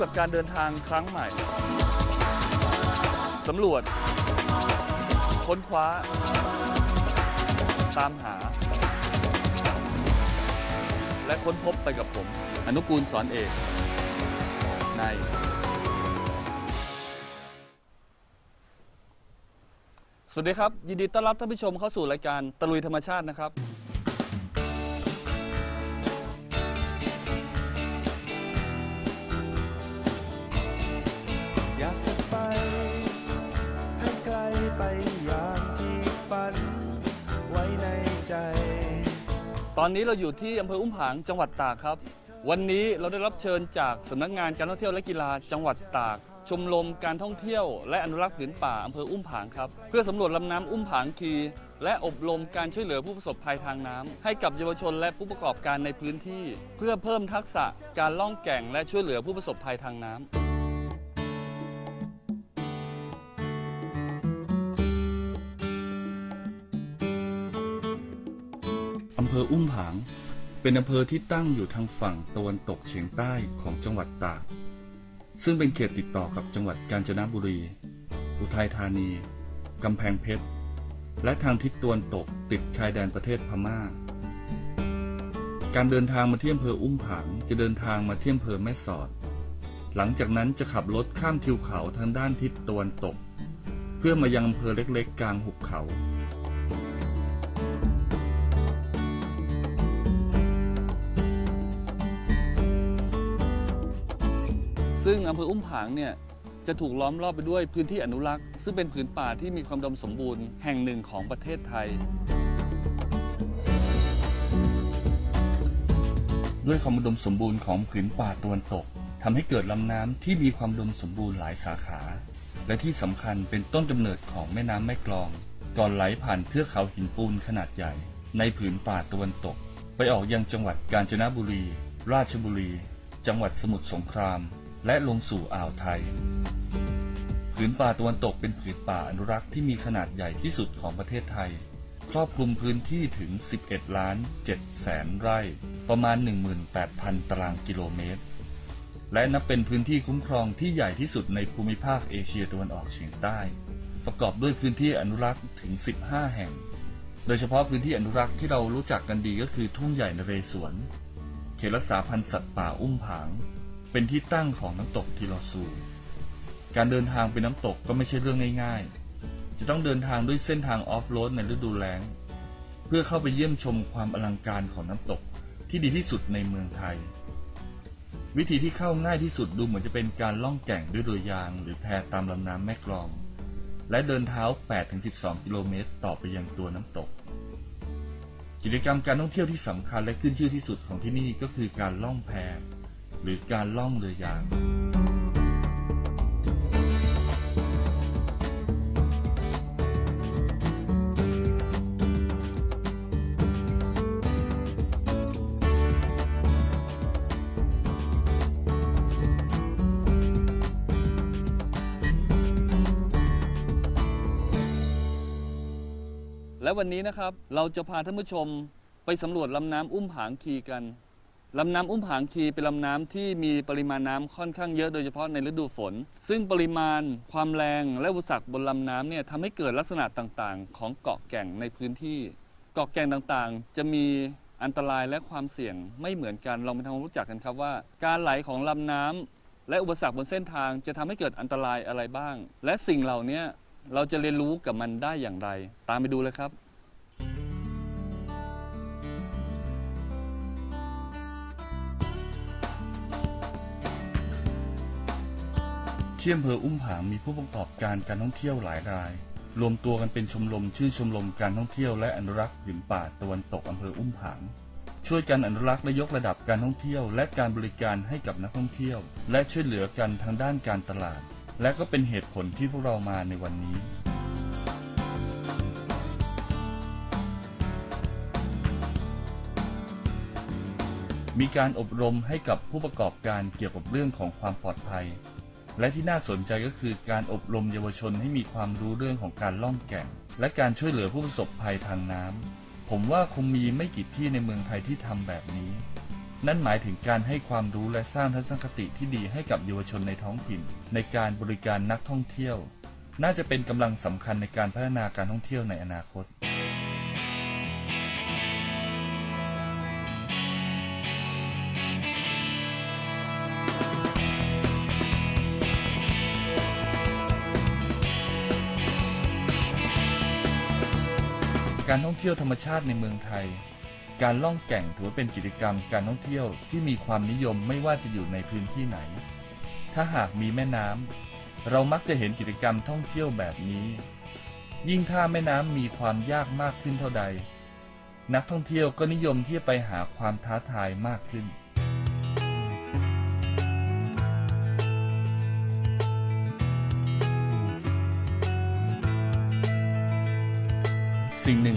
กับการเดินทางครั้งใหม่ สำรวจ ค้นคว้า ตามหา และค้นพบไปกับผม อนุกูลสอนเอกในสวัสดีครับ ยินดีต้อนรับท่านผู้ชมเข้าสู่รายการตะลุยธรรมชาตินะครับ ตอนนี้เราอยู่ที่อำเภออุ้มผางจังหวัดตากครับ วันนี้เราได้รับเชิญจากสำนักงานการท่องเที่ยวและกีฬาจังหวัดตาก ชมรมการท่องเที่ยว และอนุรักษ์ผืนป่าอำเภออุ้มผางครับ เพื่อสำรวจลำน้ำอุ้มผางคี และอบรมการช่วยเหลือผู้ประสบภัยทางน้ำให้กับเยาวชนและผู้ประกอบการในพื้นที่ เพื่อเพิ่มทักษะการล่องแก่งและช่วยเหลือผู้ประสบภัยทางน้ำ เภออุ้มผาง เป็นอำเภอที่ตั้งอยู่ทางฝั่งตะวันตกเฉียงใต้ของจังหวัดตาก ซึ่งเป็นเขตติดต่อกับจังหวัดกาญจนบุรี อุทัยธานี กำแพงเพชร และทางทิศตะวันตกติดชายแดนประเทศพม่า การเดินทางมาที่อำเภออุ้มผางจะเดินทางมาที่อำเภอแม่สอด หลังจากนั้นจะขับรถข้ามทิวเขาทางด้านทิศตะวันตก เพื่อมายังอำเภอเล็กๆ กลางหุบเขา อำเภออุ้มผางเนี่ยจะถูกล้อมรอบไปด้วยพื้นที่อนุรักษ์ ซึ่งเป็นผืนป่าที่มีความดมสมบูรณ์แห่งหนึ่งของประเทศไทย ด้วยความดมสมบูรณ์ของผืนป่าตะวันตกทำให้เกิดลำน้ำที่มีความดมสมบูรณ์หลายสาขา และที่สำคัญเป็นต้นกำเนิดของแม่น้ำแม่กลอง ก่อนไหลผ่านเทือกเขาหินปูนขนาดใหญ่ ในผืนป่าตะวันตก ไปออกยังจังหวัดกาญจนบุรี ราชบุรี จังหวัดสมุทรสงคราม และลงสู่อ่าวไทย ผืนป่าตะวันตกเป็นผืนป่าอนุรักษ์ที่มีขนาดใหญ่ที่สุดของประเทศไทย ครอบคลุมพื้นที่ถึง 11 ล้าน7แสนไร่ ประมาณ 18,000 ตารางกิโลเมตร และนับเป็นพื้นที่คุ้มครองที่ใหญ่ที่สุดในภูมิภาคเอเชียตะวันออกเฉียงใต้ ประกอบด้วยพื้นที่อนุรักษ์ถึง 15 แห่ง โดยเฉพาะพื้นที่อนุรักษ์ที่เรารู้จักกันดีก็คือทุ่งใหญ่นเรศวรเขตรักษาพันธุ์สัตว์ป่าอุ้มผาง เป็นที่ตั้งของน้ำตกทีลอซู การเดินทางไปน้ำตกก็ไม่ใช่เรื่องง่ายๆ จะต้องเดินทางด้วยเส้นทางออฟโรดในฤดูแล้ง เพื่อเข้าไปเยี่ยมชมความอลังการของน้ำตกที่ดีที่สุดในเมืองไทย วิธีที่เข้าง่ายที่สุดดูเหมือนจะเป็นการล่องแก่งด้วยเรือยาง หรือแพตามลำน้ำแม่กลอง และเดินเท้า 8-12 กิโลเมตรต่อไปยังตัวน้ำตกกิจกรรมการท่องเที่ยวที่สำคัญและขึ้นชื่อที่สุดของที่นี่ก็คือการล่องแพ หรือการล่องเรือยางและวันนี้นะครับเราจะพาท่านผู้ชมไปสำรวจลำน้ำอุ้มผางคีกัน ลำน้ำอุ้มผางคีเป็นลำน้ำที่มีปริมาณน้ำค่อนข้างเยอะโดยเฉพาะในฤดูฝน ซึ่งปริมาณความแรงและอุปสรรคบนลำน้ำเนี่ยทำให้เกิดลักษณะต่างๆ ของเกาะแก่งในพื้นที่ เกาะแก่งต่างๆ จะมีอันตรายและความเสี่ยงไม่เหมือนกันลองไปทำความรู้จักกันครับว่า การไหลของลำน้ำและอุปสรรคบนเส้นทางจะทำให้เกิดอันตรายอะไรบ้าง และสิ่งเหล่านี้เราจะเรียนรู้กับมันได้อย่างไร ตามไปดูเลยครับ ที่อำเภออุ้มผางมีผู้ประกอบการการท่องเที่ยวหลายราย รวมตัวกันเป็นชมรมชื่อชมรมการท่องเที่ยวและอนุรักษ์ผืนป่าตะวันตกอำเภออุ้มผาง ช่วยกันอนุรักษ์และยกระดับการท่องเที่ยว และการบริการให้กับนักท่องเที่ยว และช่วยเหลือกันทางด้านการตลาด และก็เป็นเหตุผลที่พวกเรามาในวันนี้มีการอบรมให้กับผู้ประกอบการเกี่ยวกับเรื่องของความปลอดภัย และที่น่าสนใจก็คือการอบรมเยาวชนให้มีความรู้เรื่องของการล่องแก่ง และการช่วยเหลือผู้ประสบภัยทางน้ำ ผมว่าคงมีไม่กี่ที่ในเมืองไทยที่ทำแบบนี้ นั่นหมายถึงการให้ความรู้และสร้างทัศนคติที่ดีให้กับเยาวชนในท้องถิ่น ในการบริการนักท่องเที่ยว น่าจะเป็นกำลังสำคัญในการพัฒนาการท่องเที่ยวในอนาคต การท่องเที่ยวธรรมชาติในเมืองไทย การล่องแก่งถือว่าเป็นกิจกรรมการท่องเที่ยวที่มีความนิยมไม่ว่าจะอยู่ในพื้นที่ไหน ถ้าหากมีแม่น้ำเรามักจะเห็นกิจกรรมท่องเที่ยวแบบนี้ ยิ่งถ้าแม่น้ำมีความยากมากขึ้นเท่าใด นักท่องเที่ยวก็นิยมที่จะไปหาความท้าทายมากขึ้น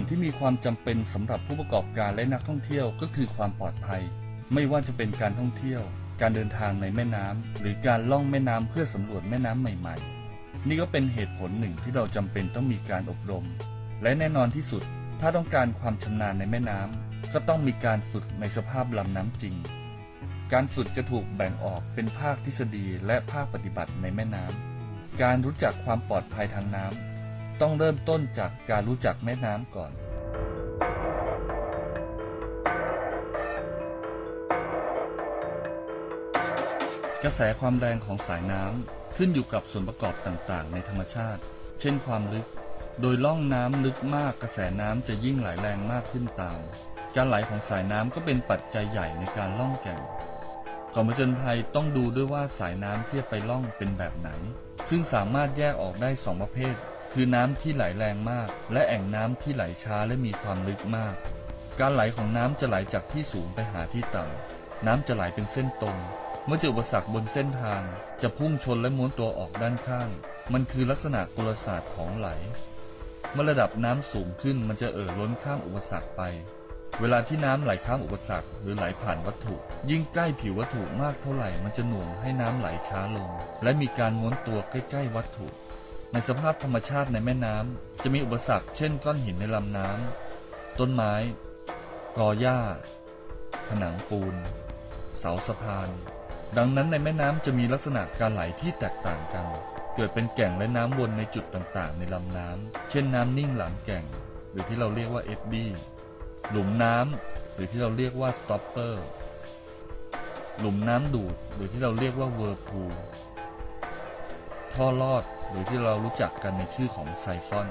งที่มีความจำเป็นสำหรับผู้ประกอบการและนักท่องเที่ยวก็คือความปลอดภัย ไม่ว่าจะเป็นการท่องเที่ยว การเดินทางในแม่น้ำหรือการล่องแม่น้ำเพื่อสำรวจแม่น้ำใหม่ ๆ นี่ก็เป็นเหตุผลหนึ่งที่เราจำเป็นต้องมีการอบรม และแน่นอนที่สุด ถ้าต้องการความชำนาญในแม่น้ำก็ต้องมีการฝึกในสภาพลำน้ำจริง การฝึกจะถูกแบ่งออกเป็นภาคทฤษฎีและภาคปฏิบัติในแม่น้ำการรู้จักความปลอดภัยทางน้ำ ต้องเริ่มต้นจากการรู้จักแม่น้ำก่อน กระแสความแรงของสายน้ำขึ้นอยู่กับส่วนประกอบต่างๆ ในธรรมชาติ เช่นความลึก โดยล่องน้ำลึกมากกระแสน้ำจะยิ่งไหลแรงมากขึ้นตาม การไหลของสายน้ำก็เป็นปัจจัยใหญ่ในการล่องแก่งก่อนผจญภัยต้องดูด้วยว่าสายน้ำที่จะไปล่องเป็นแบบไหน ซึ่งสามารถแยกออกได้สองประเภท คือน้ำที่ไหลแรงมาก และแอ่งน้ำที่ไหลช้าและมีความลึกมาก การไหลของน้ำจะไหลจากที่สูงไปหาที่ต่ำน้ำจะไหลเป็นเส้นตรง เมื่อเจออุปสรรคบนเส้นทาง จะพุ่งชนและม้วนตัวออกด้านข้าง มันคือลักษณะกลศาสตร์ของไหล เมื่อระดับน้ำสูงขึ้นมันจะเอ่อล้นข้ามอุปสรรคไป เวลาที่น้ำไหลข้ามอุปสรรคหรือไหลผ่านวัตถุ ยิ่งใกล้ผิววัตถุมากเท่าไหร่ มันจะหน่วงให้น้ำไหลช้าลง และมีการม้วนตัวใกล้ ๆ วัตถุ ในสภาพธรรมชาติในแม่น้ำจะมีอุปสรรคเช่นก้อนหินในลำน้ำต้นไม้กอหญ้า ผนังปูน เสาสะพาน ดังนั้นในแม่น้ำจะมีลักษณะการไหลที่แตกต่างกัน เกิดเป็นแก่งและน้ำวนในจุดต่างๆ ในลำน้ำเช่นน้ำนิ่งหลังแก่ง หรือที่เราเรียกว่าเอ็ดดี้หลุมน้ำหรือที่เราเรียกว่าสต็อปเปอร์หลุมน้ำดูดหรือที่เราเรียกว่าเวอร์พูลท่อลอด หรือที่เรารู้จักกันในชื่อของไซฟอน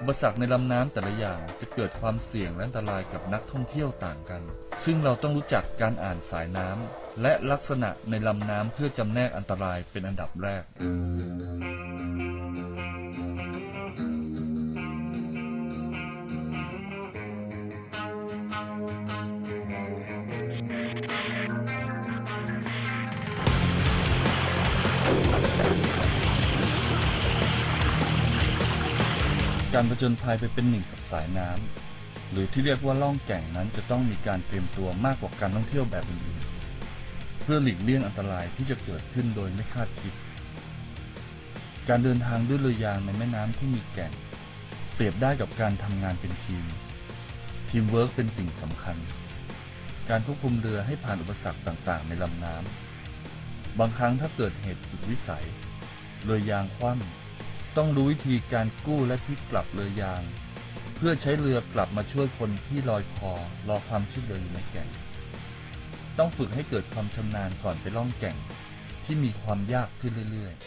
อุปสรรคในลำน้ำแต่ละอย่างจะเกิดความเสี่ยงและอันตรายกับนักท่องเที่ยวต่างกัน ซึ่งเราต้องรู้จักการอ่านสายน้ำและลักษณะในลำน้ำเพื่อจำแนกอันตรายเป็นอันดับแรก การผจญภัยไปเป็นหนึ่งกับสายน้ำหรือที่เรียกว่าล่องแก่งนั้นจะต้องมีการเตรียมตัวมากกว่าการท่องเที่ยวแบบอื่นๆเพื่อหลีกเลี่ยงอันตรายที่จะเกิดขึ้นโดยไม่คาดคิด การเดินทางด้วยเรือยางในแม่น้ำที่มีแก่ง เปรียบได้กับการทำงานเป็นทีม ทีมเวิร์กเป็นสิ่งสำคัญ การควบคุมเรือให้ผ่านอุปสรรคต่างๆ ในลำน้ำบางครั้งถ้าเกิดเหตุสุดวิสัยเรือยางคว่ำ ต้องรู้วิธีการกู้และพลิกกลับเรือยาง เพื่อใช้เรือกลับมาช่วยคนที่ลอยคอรอความช่วยเหลืออยู่ในแก่ง ต้องฝึกให้เกิดความชำนาญก่อนไปล่องแก่ง ที่มีความยากขึ้นเรื่อย ๆ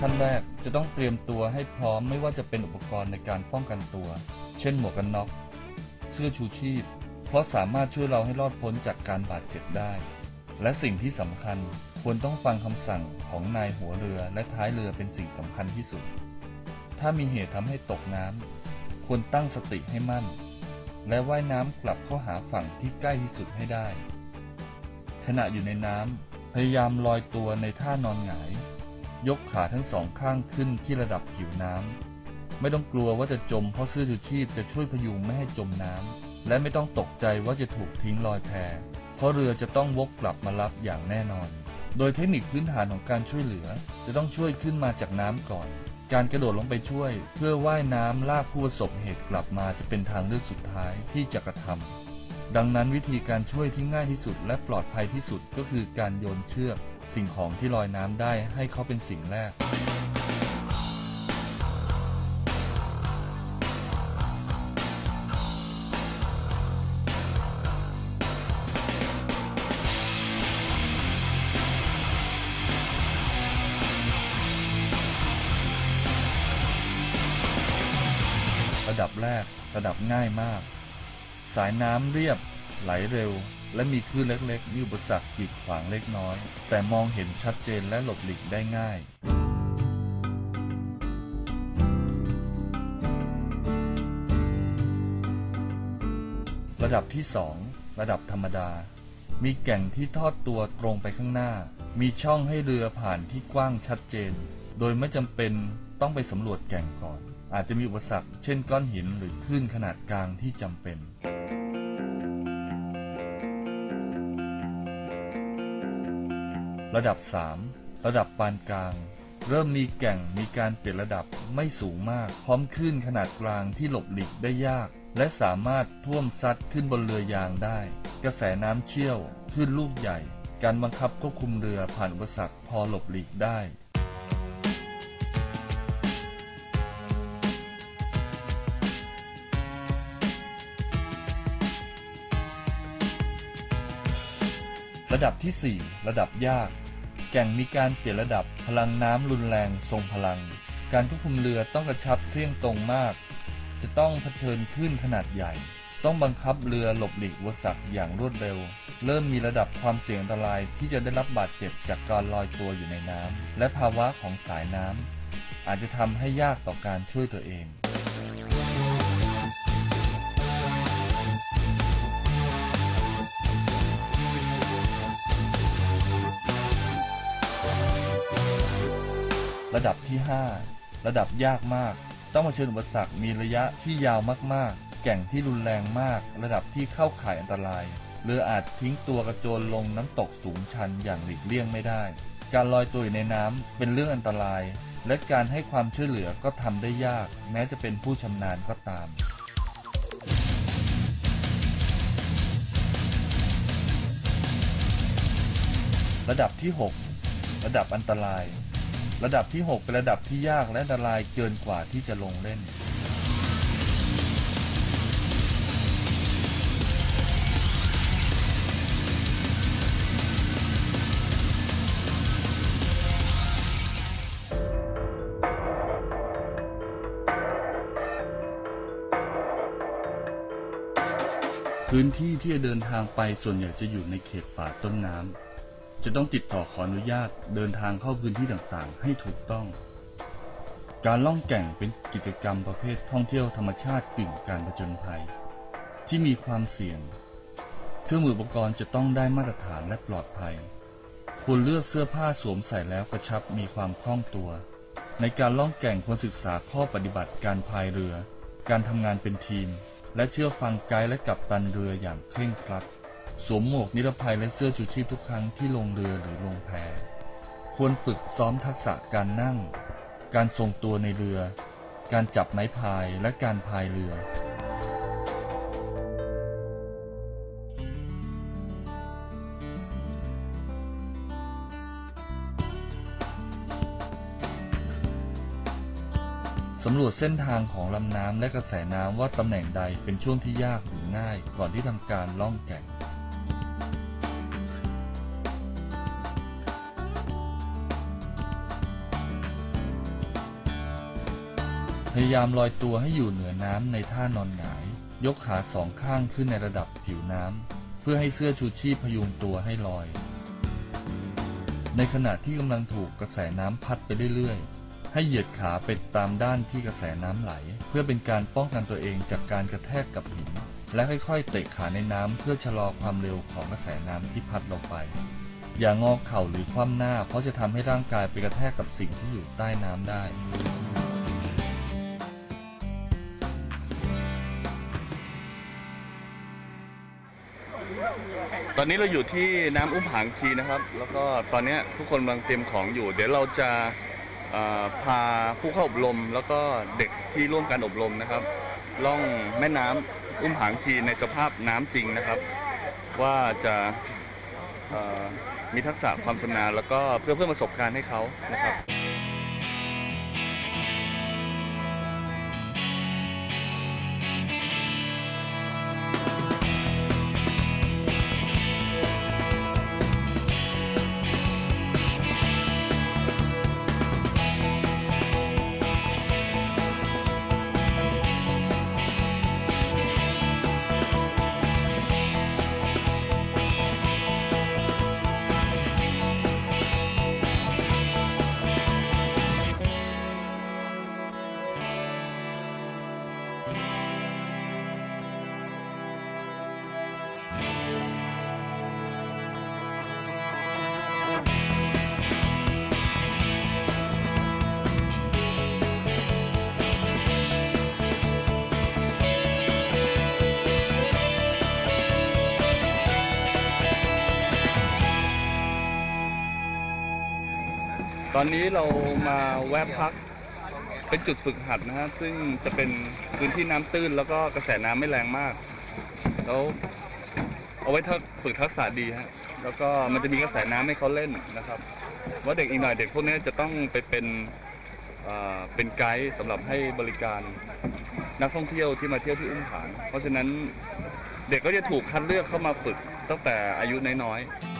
ขั้นแรกจะต้องเตรียมตัวให้พร้อมไม่ว่าจะเป็นอุปกรณ์ในการป้องกันตัว เช่นหมวกกันน็อกเสื้อชูชีพ เพราะสามารถช่วยเราให้รอดพ้นจากการบาดเจ็บได้ และสิ่งที่สำคัญควรต้องฟังคำสั่งของนายหัวเรือและท้ายเรือเป็นสิ่งสำคัญที่สุด ถ้ามีเหตุทำให้ตกน้ำควรตั้งสติให้มั่น และว่ายน้ำกลับเข้าหาฝั่งที่ใกล้ที่สุดให้ได้ ขณะอยู่ในน้ำพยายามลอยตัวในท่านอนหงาย ยกขาทั้งสองข้างขึ้นที่ระดับผิวน้ำ ไม่ต้องกลัวว่าจะจมเพราะเสื้อชูชีพจะช่วยพยุงไม่ให้จมน้ำและไม่ต้องตกใจว่าจะถูกทิ้งลอยแพเพราะเรือจะต้องวกกลับมารับอย่างแน่นอน โดยเทคนิคพื้นฐานของการช่วยเหลือ จะต้องช่วยขึ้นมาจากน้ำก่อน การกระโดดลงไปช่วย เพื่อว่ายน้ำลากผู้ประสบเหตุกลับมาจะเป็นทางเลือกสุดท้ายที่จะกระทำดังนั้นวิธีการช่วยที่ง่ายที่สุดและปลอดภัยที่สุดก็คือการโยนเชือก สิ่งของที่ลอยน้ำได้ให้เขาเป็นสิ่งแรก ระดับง่ายมาก สายน้ำเรียบไหลเร็ว และมีคลื่นเล็กๆมีอุปสรรคกีดขวางเล็กน้อย แต่มองเห็นชัดเจนและหลบหลีกได้ง่ายระดับที่ 2 ระดับธรรมดา มีแก่งที่ทอดตัวตรงไปข้างหน้า มีช่องให้เรือผ่านที่กว้างชัดเจน โดยไม่จำเป็นต้องไปสำรวจแก่งก่อน อาจจะมีอุปสรรคเช่นก้อนหินหรือคลื่นขนาดกลางที่จำเป็น ระดับ 3 ระดับปานกลาง เริ่มมีแก่งมีการเปลี่ยนระดับไม่สูงมาก พร้อมคลื่นขนาดกลางที่หลบหลีกได้ยาก และสามารถท่วมซัดขึ้นบนเรือยางได้ กระแสน้ำเชี่ยวคลื่นลูกใหญ่ การบังคับควบคุมเรือผ่านอุปสรรคพอหลบหลีกได้ ระดับที่ 4 ระดับยาก แก่งมีการเปลี่ยนระดับพลังน้ำรุนแรงทรงพลัง การควบคุมเรือต้องกระชับเที่ยงตรงมาก จะต้องเผชิญคลื่นขนาดใหญ่ ต้องบังคับเรือหลบหลีกอุปสรรคอย่างรวดเร็ว เริ่มมีระดับความเสี่ยงอันตรายที่จะได้รับบาดเจ็บจากการลอยตัวอยู่ในน้ำและภาวะของสายน้ำอาจจะทำให้ยากต่อการช่วยตัวเอง ระดับที่ 5 ระดับยากมาก ต้องมาเชิญอุปสรรคมีระยะที่ยาวมากๆ แก่งที่รุนแรงมาก ระดับที่เข้าข่ายอันตรายเรืออาจทิ้งตัวกระโจนลงน้ำตกสูงชันอย่างหลีกเลี่ยงไม่ได้ การลอยตัวอยู่ในน้ำเป็นเรื่องอันตราย และการให้ความช่วยเหลือก็ทำได้ยาก แม้จะเป็นผู้ชำนาญก็ตาม ระดับที่ 6 ระดับอันตราย ระดับที่ 6 เป็นระดับที่ยากและอันตรายเกินกว่าที่จะลงเล่น พื้นที่ที่จะเดินทางไปส่วนใหญ่จะอยู่ในเขตป่าต้นน้ำ จะต้องติดต่อขออนุญาตเดินทางเข้าพื้นที่ต่างๆ ให้ถูกต้อง การล่องแก่งเป็นกิจกรรมประเภทท่องเที่ยวธรรมชาติกึ่งการผจญภัย ที่มีความเสี่ยง เครื่องมืออุปกรณ์จะต้องได้มาตรฐานและปลอดภัย ควรเลือกเสื้อผ้าสวมใส่แล้วกระชับมีความคล่องตัว ในการล่องแก่งควรศึกษาข้อปฏิบัติการพายเรือ การทำงานเป็นทีม และเชื่อฟังไกด์และกัปตันเรืออย่างเคร่งครัด สวมหมวกนิรภัยและเสื้อชูชีพทุกครั้งที่ลงเรือหรือลงแพควรฝึกซ้อมทักษะการนั่ง การทรงตัวในเรือ การจับไม้พายและการพายเรือ สำรวจเส้นทางของลำน้ำและกระแสน้ำว่าตำแหน่งใดเป็นช่วงที่ยากหรือง่ายก่อนที่ทำการล่องแก่ง ยายามลอยตัวให้อยู่เหนือน้ำในท่านอนหงาย ยกขาสองข้างขึ้นในระดับผิวน้ำ เพื่อให้เสื้อชูชีพพยุงตัวให้ลอย ในขณะที่กำลังถูกกระแสน้ำพัดไปเรื่อยๆ ให้เหยียดขาไปตามด้านที่กระแสน้ำไหล เพื่อเป็นการป้องกันตัวเองจากการกระแทกกับหิน และค่อยๆ เตะขาในน้ำเพื่อชะลอความเร็วของกระแสน้ำที่พัดเราไป อย่างงอเข่าหรือคว่ำหน้าเพราะจะทำให้ร่างกายไปกระแทกกับสิ่งที่อยู่ใต้น้ำได้ ตอนนี้เราอยู่ที่น้ำอุ้มผางคีนะครับ แล้วก็ตอนนี้ทุกคนกำลังเตรียมของอยู่ เดี๋ยวเราจะเอ่อพาผู้เข้าอบรม แล้วก็เด็กที่ร่วมการอบรมนะครับ ล่องแม่น้ำอุ้มผางคีในสภาพน้ำจริงนะครับ ว่าจะเอ่อมีทักษะความชำนาญแล้วก็เพื่อเพิ่มประสบการณ์ให้เขานะครับ อนนี้เรามาแวะพักเป็นจุดฝึกหัดนะฮะซึ่งจะเป็นพื้นที่น้ำตื้นแล้วก็กระแสน้ำไม่แรงมาก แล้วเอาไว้ถ้าฝึกทักษะดีฮะแล้วก็มันจะมีกระแสน้ำให้เขาเล่นนะครับว่าเด็กอีกหน่อยเด็กพวกนี้จะต้องไปเป็นเอ่อเป็นไกด์สำหรับให้บริการนักท่องเที่ยวที่มาเที่ยวที่อุ้มผางเพราะฉะนั้นเด็กก็จะถูกคัดเลือกเข้ามาฝึกตั้งแต่อายุน้อยๆ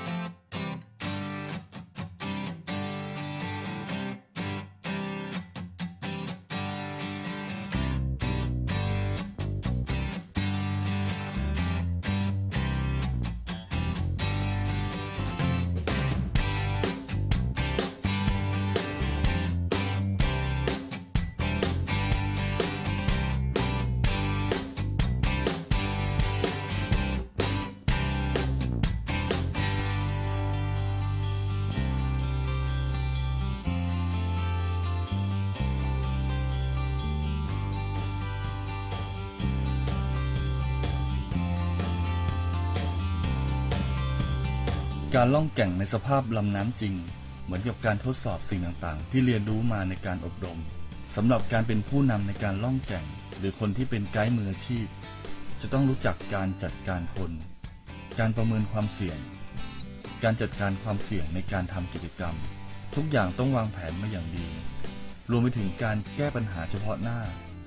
การล่องแก่งในสภาพลำน้ำจริง เหมือนกับการทดสอบสิ่งต่างๆ ที่เรียนรู้มาในการอบรมสำหรับการเป็นผู้นำในการล่องแก่ง หรือคนที่เป็นไกด์มืออาชีพ จะต้องรู้จักการจัดการคน การประเมินความเสี่ยง การจัดการความเสี่ยงในการทำกิจกรรม ทุกอย่างต้องวางแผนมาอย่างดี รวมไปถึงการแก้ปัญหาเฉพาะหน้า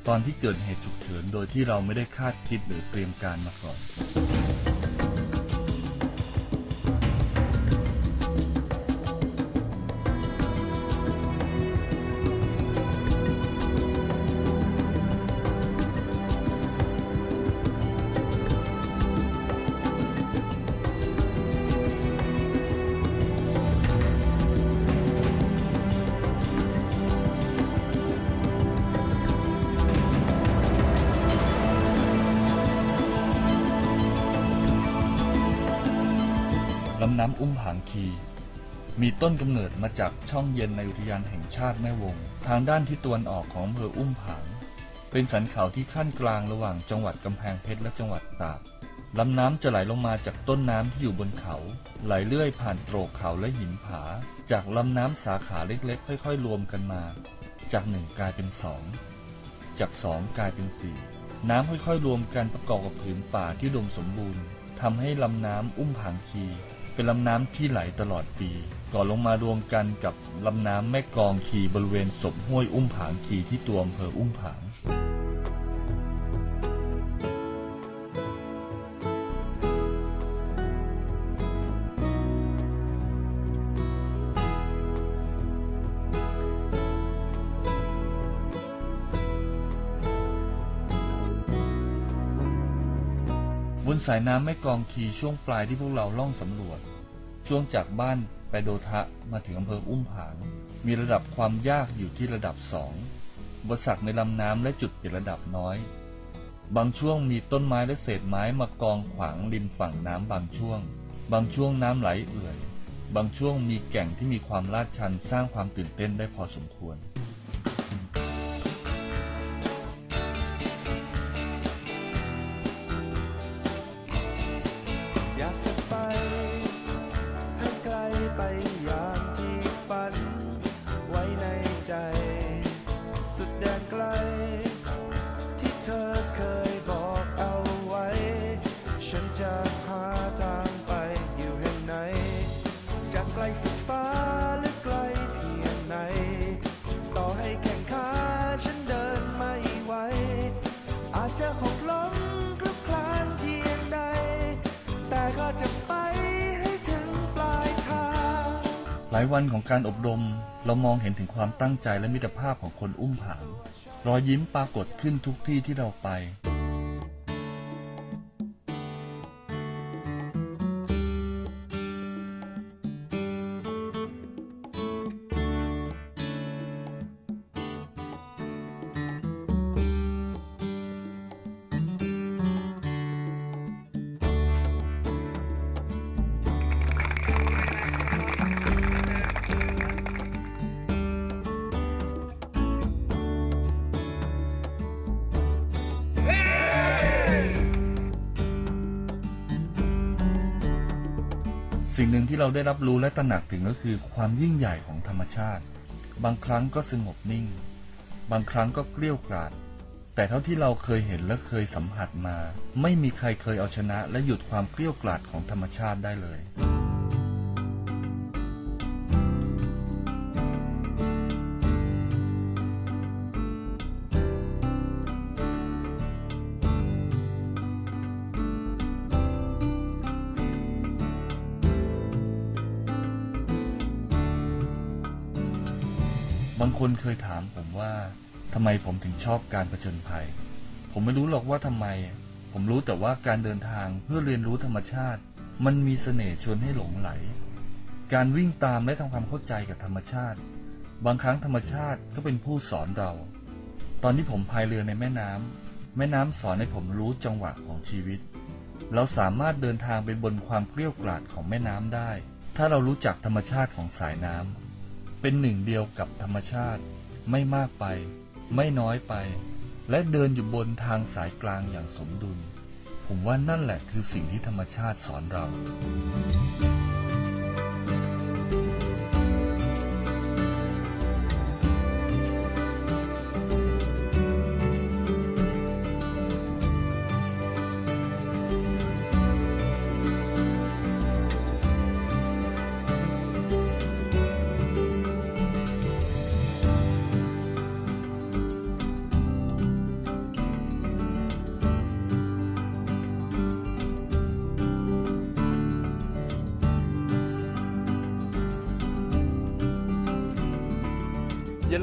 ตอนที่เกิดเหตุฉุกเฉินโดยที่เราไม่ได้คาดคิดหรือเตรียมการมาก่อน มีต้นกำเนิดมาจากช่องเย็นในอุทยานแห่งชาติแม่วง ทางด้านที่ตะวันออกของอำเภออุ้มผาง เป็นสันเขาที่ขั้นกลางระหว่างจังหวัดกำแพงเพชรและจังหวัดตากลำน้ำจะไหลลงมาจากต้นน้ำที่อยู่บนเขา ไหลเลื่อยผ่านโตรกเขาและหินผา จากลำน้ำสาขาเล็กๆ ค่อย ๆ รวมกันมา จากหนึ่งกลายเป็นสอง จากสองกลายเป็นสี่น้ำค่อยๆ รวมกันประกอบกับผืนป่าที่ดมสมบูรณ์ทำให้ลำน้ำอุ้มผางคี เป็นลำน้ำที่ไหลตลอดปี ก่อนลงมารวมกันกับลำน้ำแม่กลองคีบริเวณศพห้วยอุ้มผางคีที่ตัวอำเภออุ้มผาง บนสายน้ำแม่กลองคีช่วงปลายที่พวกเราล่องสำรวจ ช่วงจากบ้าน ไปโดทะมาถึงอำเภออุ้มผาง มีระดับความยากอยู่ที่ระดับสองอุปสรรในลำน้ำและจุดเปลี่ยนระดับน้อย บางช่วงมีต้นไม้และเศษไม้มากองขวางริมฝั่งน้ำบางช่วง บางช่วงน้ำไหลเอื่อย บางช่วงมีแก่งที่มีความลาดชันสร้างความตื่นเต้นได้พอสมควร หลายวันของการอบรมเรามองเห็นถึงความตั้งใจและมิตรภาพของคนอุ้มผางรอยยิ้มปรากฏขึ้นทุกที่ที่เราไป หนึ่งที่เราได้รับรู้และตระหนักถึงก็คือความยิ่งใหญ่ของธรรมชาติ บางครั้งก็สงบนิ่ง บางครั้งก็เกลี้ยกล่อดแต่เท่าที่เราเคยเห็นและเคยสัมผัสมา ไม่มีใครเคยเอาชนะและหยุดความเกลี้ยกล่อดของธรรมชาติได้เลยางคนเคยถามผมว่าทำไมผมถึงชอบการผจญภัย ผมไม่รู้หรอกว่าทำไม ผมรู้แต่ว่าการเดินทางเพื่อเรียนรู้ธรรมชาติ มันมีเสน่ห์ชวนให้หลงไหล การวิ่งตามและทำความเข้าใจกับธรรมชาติ บางครั้งธรรมชาติก็เป็นผู้สอนเรา ตอนที่ผมพายเรือในแม่น้ำแม่น้ำสอนให้ผมรู้จังหวะของชีวิต เราสามารถเดินทางไปบนความเกลี้ยวกล่อของแม่น้ำได้ ถ้าเรารู้จักธรรมชาติของสายน้ำ เป็นหนึ่งเดียวกับธรรมชาติ ไม่มากไป ไม่น้อยไป และเดินอยู่บนทางสายกลางอย่างสมดุล ผมว่านั่นแหละคือสิ่งที่ธรรมชาติสอนเรา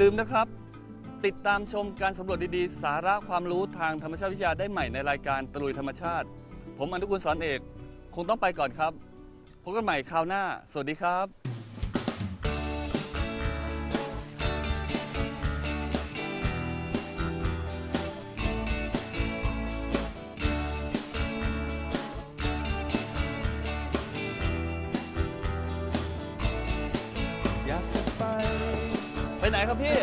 ลืมนะครับ ติดตามชมการสำรวจดีๆ สาระความรู้ทางธรรมชาติวิทยาได้ใหม่ในรายการตะลุยธรรมชาติ ผมอนุกุลสอนเอก คงต้องไปก่อนครับพบกันใหม่คราวหน้า สวัสดีครับ ไหนครับพี่